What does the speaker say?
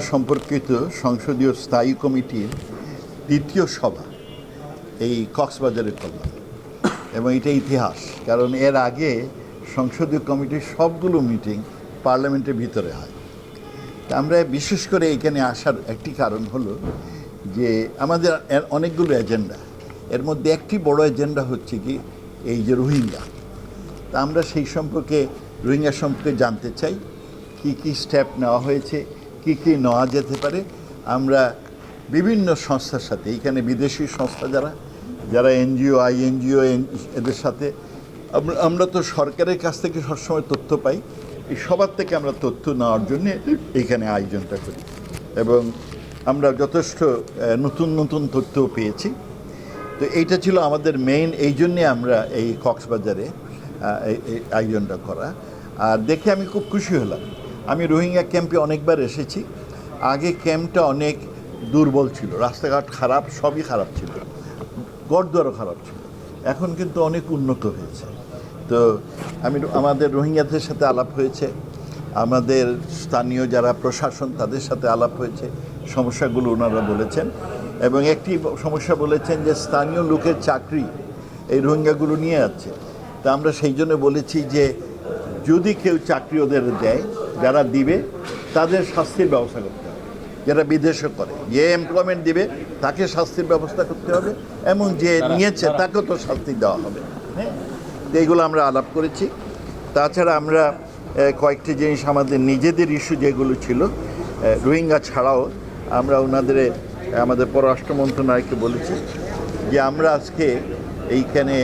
সম্পর্কিত সংসদীয় স্থায়ী কমিটির দ্বিতীয় সভা, এই কক্সবাজারে করলাম এবং এটা ইতিহাস, কারণ এর আগে সংসদীয় কমিটির সবগুলো মিটিং পার্লামেন্টের ভিতরে হয়। তা আমরা বিশেষ করে এখানে আসার একটি কারণ হলো যে আমাদের অনেকগুলো এজেন্ডা, এর মধ্যে একটি বড় এজেন্ডা হচ্ছে কি, এই যে রোহিঙ্গা। তা আমরা সেই সম্পর্কে রোহিঙ্গা সম্পর্কে জানতে চাই, কি কি স্টেপ নেওয়া হয়েছে কি কী নেওয়া যেতে পারে, আমরা বিভিন্ন সংস্থার সাথে, এখানে বিদেশি সংস্থা যারা যারা এনজিও আই এনজিও এদের সাথে, আমরা তো সরকারের কাছ থেকে সবসময় তথ্য পাই, এই সবার থেকে আমরা তথ্য নেওয়ার জন্য এইখানে আয়োজনটা করি। এবং আমরা যথেষ্ট নতুন নতুন তথ্যও পেয়েছি। তো এইটা ছিল আমাদের মেইন এই জন্যে আমরা এই কক্সবাজারে আয়োজনটা করা। আর দেখে আমি খুব খুশি হলাম। আমি রোহিঙ্গা ক্যাম্পে অনেকবার এসেছি। আগে ক্যাম্পটা অনেক দুর্বল ছিল, রাস্তাঘাট খারাপ, সবই খারাপ ছিল। গড়দুয়ারও খারাপ ছিল। এখন কিন্তু অনেক উন্নত হয়েছে। তো আমি আমাদের রোহিঙ্গাদের সাথে আলাপ হয়েছে। আমাদের স্থানীয় যারা প্রশাসন, তাদের সাথে আলাপ হয়েছে। সমস্যাগুলো ওনারা বলেছেন। এবং একটি সমস্যা বলেছেন যে, স্থানীয় লোকের চাকরি এই রোহিঙ্গাগুলো নিয়ে যাচ্ছে তা আমরা সেই জন্য বলেছি যে, যদি কেউ চাকরি ওদের দেয় যারা দিবে তাদের শাস্তির ব্যবস্থা করতে হবে। যারা বিদেশে করে যে এমপ্লয়মেন্ট দিবে তাকে শাস্তির ব্যবস্থা করতে হবে। এমন যে নিয়েছে তাকেও তো শাস্তি দেওয়া হবে। হ্যাঁ? এইগুলো আমরা আলাপ করেছি। তাছাড়া আমরা কয়েকটি জিনিস আমাদের নিজেদের ইস্যু যেগুলো ছিল রোহিঙ্গা ছাড়াও আমরা ওনাদের আমাদের পররাষ্ট্র মন্ত্রণালয়কে বলেছি যে আমরা আজকে এইখানে